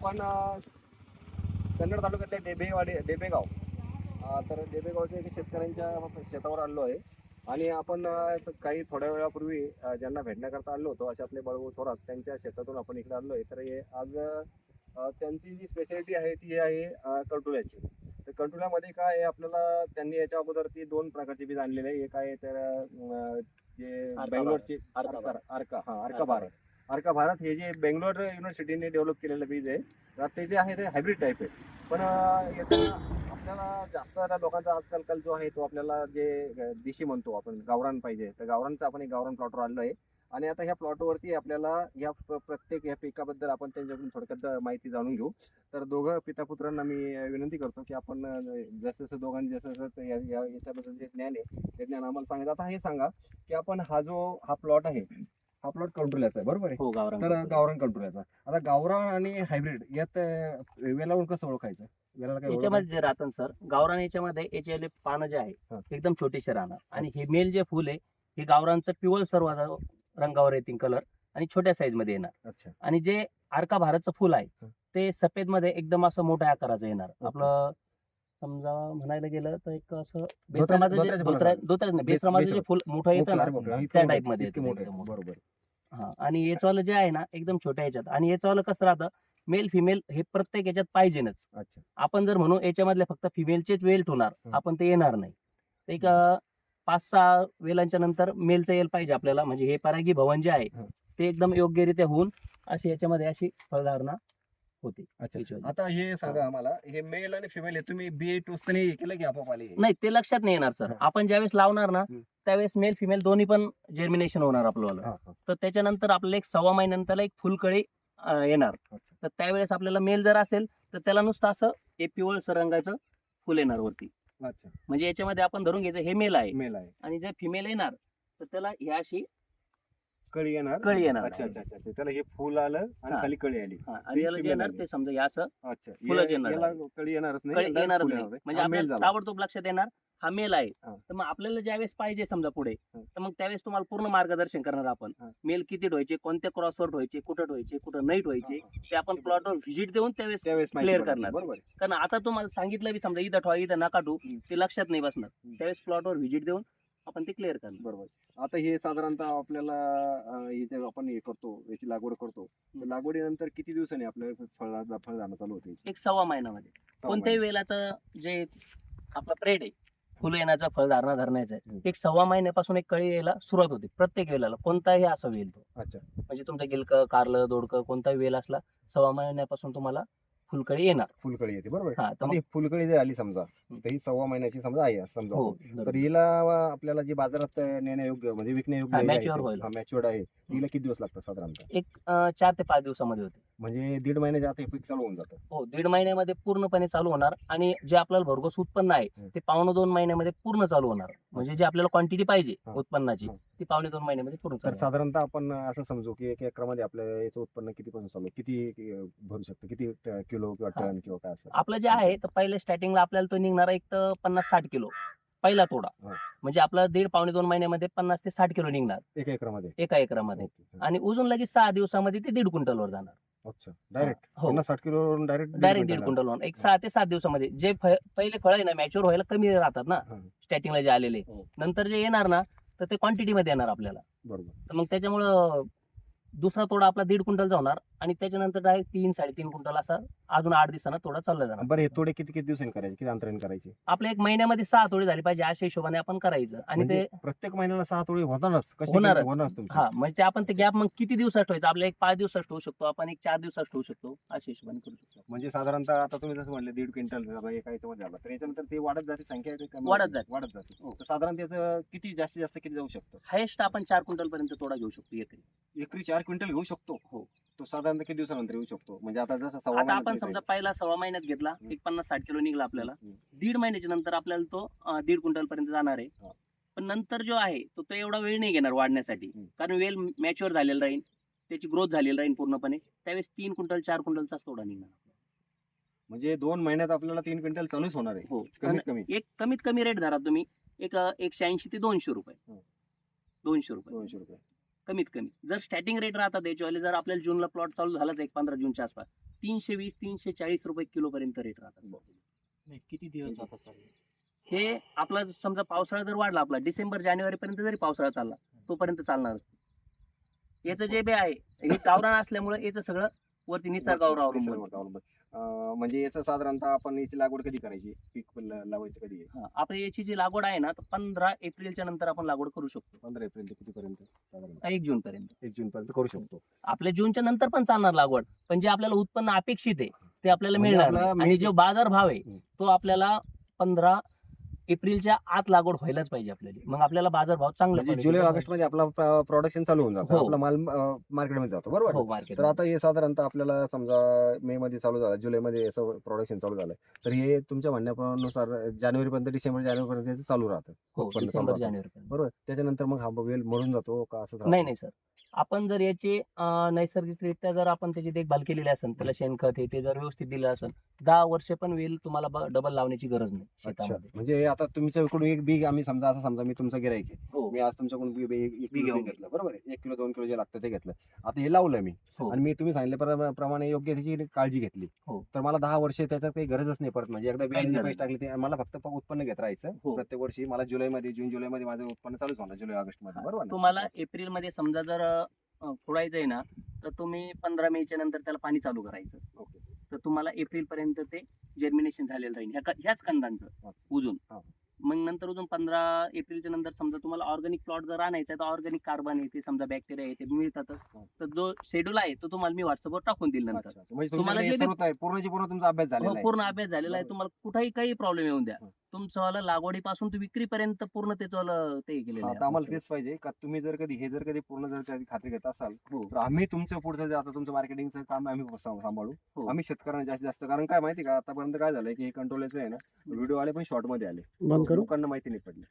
आपण कन्नड तालुक्यातल्या डेबेवाडी डेबेगाव. तर डेबेगावच्या एका शेतकऱ्यांच्या शेतावर आलो आहे आणि आपण काही थोड्या वेळापूर्वी ज्यांना भेटण्याकरता आलो होतो असे आपले बळवू थोरात त्यांच्या शेतातून आपण इकडे आलो आहे. तर हे आज त्यांची जी स्पेशालिटी आहे ती आहे अ, कर्टुल्याची. तर कर्टुल्यामध्ये काय आहे आपल्याला त्यांनी याच्या अगोदर ती दोन प्रकारचे बीज आणलेले आहे. एक आहे तर जे बेंगलोरचे अर्का अर्का अर्का हा अर्का अर्का भारत अर्का भारत हे जे बेंगलोर युनिव्हर्सिटीने डेव्हलप केलेलं बीज आहे तर ते जे आहे ते हायब्रिड टाईप आहे. पण याचा आपल्याला जास्त लोकांचा आजकाल कल जो आहे तो आपल्याला जे देशी म्हणतो आपण गावरान पाहिजे. तर गावरानचा आपण एक गावरान प्लॉटवर आलो आहे. आणि आता ह्या प्लॉटवरती आपल्याला या प्रत्येक या पिकाबद्दल आपण त्यांच्याकडून थोडक्यात माहिती जाणून घेऊ. तर दोघं पितापुत्रांना मी विनंती करतो की आपण जसं जसं दोघांनी जसं जसं या- याच्याबद्दल जे ज्ञान आहे ते ज्ञान आम्हाला सांगायचं आता हे सांगा की आपण हा जो हा प्लॉट आहे हा प्लॉट कंट्रोलचा आहे बरोबर आहे? हो गावरान तर गावरान कंट्रोलचा आता गावरान आणि हायब्रिड यात अं, वेलावून कसं ओळखायचं? वेलाला काय ओळख याच्यामध्ये जे राहतं सर गावरान याच्यामध्ये याचे पानं जे आहे. एकदम छोटेसे राहणार. आणि हे मेल जे फुल आहे हे गावरानचं पिवळ सर्व रंगावर येतील कलर आणि छोट्या साईजमध्ये येणार. अच्छा. आणि जे आरका भारतचं फुल आहे हा. ते सफेदमध्ये एकदम असं मोठ्या आकाराचं येणार. आपलं समजा म्हणायला गेलं तर एक असं बेसरामाचं जे. फुल मोठं येतं ना त्या type मध्ये. बरोबर हा आणि याचवालं जे आहे ना एकदम छोट्या ह्याच्यात आणि याचवालं कसं राहतं मेल फिमेल हे प्रत्येक याच्यात पाहिजेनच अच्छा आपण जर म्हणू याच्यामधले फक्त फिमेलचेच वेल ठेवणार. आपण ते येणार नाही एक पाच सहा वेलांच्या नंतर मेलचं येल पाहिजे आपल्याला म्हणजे हे परागी भवन जे आहे. ते एकदम योग्यरित्या होऊन अशी याच्यामध्ये अशी फळधारणा होते अच्छा. आता हे सांगा आम्हाला हे मेल आणि फिमेल हे तुम्ही बी टोचताना केलं की आपोआप आले नाही ते लक्षात नाही येणार सर. हं. आपण ज्यावेळेस लावणार ना. त्यावेळेस मेल फिमेल दोन्ही पण जर्मिनेशन होणार आपल्याला. हा, हा. तर त्याच्यानंतर आपल्याला एक सव्वा महिन्यानंतर एक फुलकळी अं, येणार. अच्छा. तर त्यावेळेस आपल्याला मेल जर असेल तर त्याला नुसतं असं हे पिवळसर रंगाचं फुल येणार वरती. अच्छा. म्हणजे याच्यामध्ये आपण धरून घ्यायचं हे मेल आहे. मेल आहे. आणि जे फिमेल येणार तर त्याला ह्या अशी कळी येणार कळी येणार. अच्छा अच्छा अच्छा अच्छा. त्याला हे फुल आलं आणि हा. खाली कळी आली हा, आणि याला जे येणार. ते समजा हे असं अच्छा फुलंच या- येणार याला. कळी येणारच नाही कळी येणारच नाही. म्हणजे मेल आपल्याला झाला ताबडतोब लक्षात येणार हा मेल आहे हा. तर मग आपल्याला ज्यावेळेस पाहिजे समजा पुढे हा. तर मग त्यावेळेस तुम्हाला पूर्ण मार्गदर्शन करणार आपण हा. मेल किती ठेवायचे कोणत्या क्रॉसवर ठेवायचे कुठं ठेवायचे कुठं नाही ठेवायचे हा. ते आपण प्लॉटवर व्हिजिट देऊन त्यावेळेस त्यावेळेस माहिती clear. करणार. बरोबर आहे. कारण आता तुम्हाला सांगितलं बी समजा इथं ठेवा इथं नका ठेवू हम्म. ते लक्षात नाही बसणार हम्म. त्यावेळेस प्लॉटवर व्हिजिट देऊन आपण ते क्लिअर करणार. बरोबर. आता हे साधारणतः आपल्याला हे जे आपण हे करतो याची लागवड करतो तर. लागवडीनंतर किती दिवसांनी आपलं फळ फळदाणा चालू होते एक सव्वा महिन्यामध्ये कोणत्याही. वेलाचं जे आपला प्रेड आहे फुलं येण्याचा फळधारणा धरण्याचं हम्म. आहे एक सव्वा महिन्यापासून एक कळी यायला सुरुवात होते प्रत्येक वेलाला. कोणताही असा वेल तो. अच्छा. म्हणजे तुमचं गिलकं कारलं दोडकं कोणताही वेल असला सव्वा महिन्यापासून तुम्हाला फुलकळी येणार फुलकळी येते बरोबर? हा तर आता ही फुलकळी जर आली समजा तर ही सव्वा महिन्याची समजा आहे असं समजा हो आपण. बरोबर. तर हिला आपल्याला जी बाजारात नेण्यायोग्य म्हणजे हा, ते- होईल. हा मॅच्युअर्ड आहे हिला किती दिवस लागतात साधारणतः एक अं, चार ते पाच दिवसामध्ये होते म्हणजे दीड महिन्याच्या आत हे पीक चालू होऊन जातं हो दीड महिन्यामध्ये पूर्णपणे चालू होणार आणि जे आपल्याला भरघोस उत्पन्न आहे. ते पावणे दोन महिन्यामध्ये पूर्ण चालू होणार म्हणजे जे आपल्याला क्वांटिटी पाहिजे. उत्पन्नाची. ती पावणे दोन महिन्यामध्ये पूर्ण तर. साधारणतः आपण असं समजू की एक एकरामध्ये आपल्या याचं उत्पन्न किती पासून चालू? किती भरू शकतं किती किलो किंवा. टन किंवा काय असं आपलं जे आहे तर पहिले स्टार्टिंगला आपल्याला तो निघणार एक तर पन्नास साठ किलो पहिला तोडा. म्हणजे आपला दीड पावणे दोन महिन्यामध्ये पन्नास ते साठ किलो निघणार एका एकरामध्ये एका एकरामध्ये. आणि उजून लगेच सहा दिवसामध्ये ते दीड क्विंटलवर जाणार अच्छा. डायरेक्ट हो. पन्नास साठ किलो डायरेक्ट डायरेक्ट दीड क्विंटलवर एक सहा ते सात दिवसामध्ये जे फ- पहिले फळ आहे ना मॅच्युअर व्हायला कमी राहतात ना हा. स्टार्टिंगला जे आलेले. हो. नंतर जे येणार ना तर ते क्वांटिटी मध्ये येणार आपल्याला. बरोबर. तर मग त्याच्यामुळं दुसरा तोडा आपला दीड क्विंटलचा होणार आणि त्याच्यानंतर डायरेक्ट तीन साडेतीन क्विंटल असा अजून आठ दिवसांना तोडा चालला जाणार बरं हे थोडे किती किती दिवसांनी करायचे? किती अंतराने करायचे? आपल्या एक महिन्यामध्ये सहा तोडे झाले पाहिजे अशा हिशोबाने आपण करायचं. आणि ते म्हणजे प्रत्येक महिन्याला सहा तोळी होणारच. कशी होणारच. होणारच तुमची. हा म्हणजे ते आपण ते गॅप मग किती दिवसात ठेवायचं? आपल्याला एक पाच दिवसात ठेवू शकतो आपण एक चार दिवसात ठेवू शकतो अशा हिशोबाने करू शकतो. म्हणजे साधारणतः आता तुम्ही जसं म्हणले दीड क्विंटल झाला एका याच्यामध्ये तर याच्यानंतर ते वाढत जाते संख्या ते कमी वाढत होते? जाते. वाढत जाते. हो. तर साधारण त्याचं किती जास्तीत जास्त किती जाऊ शकतं? हायेस्ट आपण चार क्विंटल पर्यंत तोडा घेऊ शकतो एकरी. एकरी चार क्विंटल घेऊ शकतो? हो. तो साधारणतः किती दिवसानंतर येऊ शकतो? म्हणजे आता जसं सव्वा आता आपण समजा पहिला सव्वा महिन्यात घेतला हम्म. एक पन्नास साठ किलो निघला आपल्याला. हम्म. दीड महिन्याच्या नंतर आपल्याला तो अं, दीड क्विंटल पर्यंत जाणार आहे. पण नंतर जो आहे तो तो एवढा वेळ नाही घेणार वाढण्यासाठी. हम्म. कारण वेल मॅच्युअर झालेला राहील त्याची ग्रोथ झालेली राहील पूर्णपणे. त्यावेळेस तीन क्विंटल चार क्विंटलचाच तोडा निघणार. म्हणजे दोन महिन्यात आपल्याला तीन क्विंटल चालूच होणार आहे हो. कमीत कमी. एक कमीत कमी रेट धरा तुम्ही. एक अं, एकशे ऐंशी ते दोनशे रुपये. दोनशे रुपये. दोनशे रुपये. कमीत कमी. जर स्टॅटिंग रेट राहतात याच्यावाले जर आपल्याला जूनला प्लॉट चालू झालाच एक पंधरा जूनच्या आसपास तीनशे वीस तीनशे चाळीस रुपये किलो पर्यंत रेट राहतात. किती दिवस जातात सर हे आपला समजा पावसाळा जर वाढला आपला डिसेंबर जानेवारी पर्यंत जरी पावसाळा चालला तोपर्यंत चालणार याचं जे बे आहे हे गावरान असल्यामुळे याचं सगळं वरती निसर्गावर अवलंबून निसर्गावर अवलंबून. अं, म्हणजे याचं साधारणतः आपण याची लागवड कधी करायची पीक ल- लावायचं कधी आहे? हा, आपण याची जी लागवड आहे ना तर पंधरा एप्रिलच्या नंतर आपण लागवड करू शकतो पंधरा एप्रिल ते कितीपर्यंत साधारण एक जून पर्यंत एक जून पर्यंत करू शकतो आपल्या जूनच्या नंतर पण चालणार लागवड पण जे आपल्याला उत्पन्न अपेक्षित आहे ते आपल्याला म्हणजे मिळणार आपला नाही. आणि जो बाजार भाव आहे हम्म. तो आपल्याला पंधरा एप्रिलच्या आत लागवड व्हायलाच पाहिजे आपल्याला. मग आपल्याला बाजार भाव चांगला म्हणजे जुलै ऑगस्टमध्ये आपला प्रोडक्शन चालू होऊन जातं. हो. आपला माल मार्केटमध्ये जातो. बरोबर? हो मार्केट तर आता हे साधारणतः आपल्याला समजा मे मध्ये चालू झालं जुलैमध्ये असं प्रोडक्शन चालू झालं तर हे तुमच्या म्हणण्यानुसार जानेवारी पर्यंत डिसेंबर जानेवारी पर्यंत चालू राहतं. हो डिसेंबर जानेवारी. बरोबर? त्याच्यानंतर मग हा वेल मरून जातो का असं नाही नाही सर. आपण जर याची नैसर्गिकरित्या जर आपण त्याची देखभाल केलेली असेल त्याला शेणखत हे ते जर व्यवस्थित दिलं असेल दहा वर्ष पण वेल तुम्हाला डबल लावण्याची गरज नाही शेतामध्ये. म्हणजे आता तुमच्याकडून एक बी आम्ही समजा असं समजा मी तुमचा गिराईक आहे. हो. मी आज तुमच्याकडून घेतलं. बरोबर आहे. एक किलो दोन किलो जे लागतं ते घेतलं. आता हे लावलं मी. हो. आणि मी तुम्ही सांगितल्याप्रमाणे योग्य त्याची काळजी घेतली. हो. तर मला दहा वर्ष त्याच्यात काही गरजच नाही परत म्हणजे एकदा गरज पैसे टाकले ते मला फक्त उत्पन्न घेत राहायचं. प्रत्येक वर्षी मला जुलैमध्ये जून जुलैमध्ये माझं उत्पन्न चालूच होणार जुलै ऑगस्टमध्ये बरोबर? तुम्हाला एप्रिलमध्ये समजा जर फोडायचं आहे ना तर तुम्ही पंधरा मेच्या नंतर त्याला पाणी चालू करायचं ओके. तर तुम्हाला एप्रिल पर्यंत ते जर्मिनेशन झालेलं राहील ह्या ह्याच कंदांचं. उजून. मग नंतर अजून पंधरा एप्रिलच्या नंतर समजा तुम्हाला ऑर्गॅनिक प्लॉट जर आणायचा आहे तर ऑर्गॅनिक कार्बन येते समजा बॅक्टेरिया येते मिळतातच हा. तर जो शेड्यूल आहे तो तुम्हाला मी व्हॉट्सअपवर टाकून दिल नंतर. म्हणजे तुम्हाला तुमच्याकडे हे जे सर्व आहे पूर्णची पूर्ण तुमचा अभ्यास हो, झालेला आहे पूर्ण अभ्यास झालेला आहे. तुम्हाला कुठेही काही प्रॉब्लेम येऊन द्या हं. तुमचं वाला लागवडीपासून ते विक्रीपर्यंत पूर्ण त्याचं ते केलेलं आहे आता आम्हाला तेच पाहिजे का तुम्ही जर कधी हे जर कधी पूर्ण जर कधी खात्री घेत असाल हो. तर आम्ही तुमचं पुढचं जे आता तुमचं मार्केटिंगचं काम आम्ही सांभ- सांभाळू हो. आम्ही शेतकऱ्यांना जास्तीत जास्त कारण काय माहिती का आतापर्यंत काय झालंय की हे कंट्रोलचं आहे ना व्हिडिओ आले पण शॉर्टमध्ये आले करू? लोकांना माहिती नाही पडली.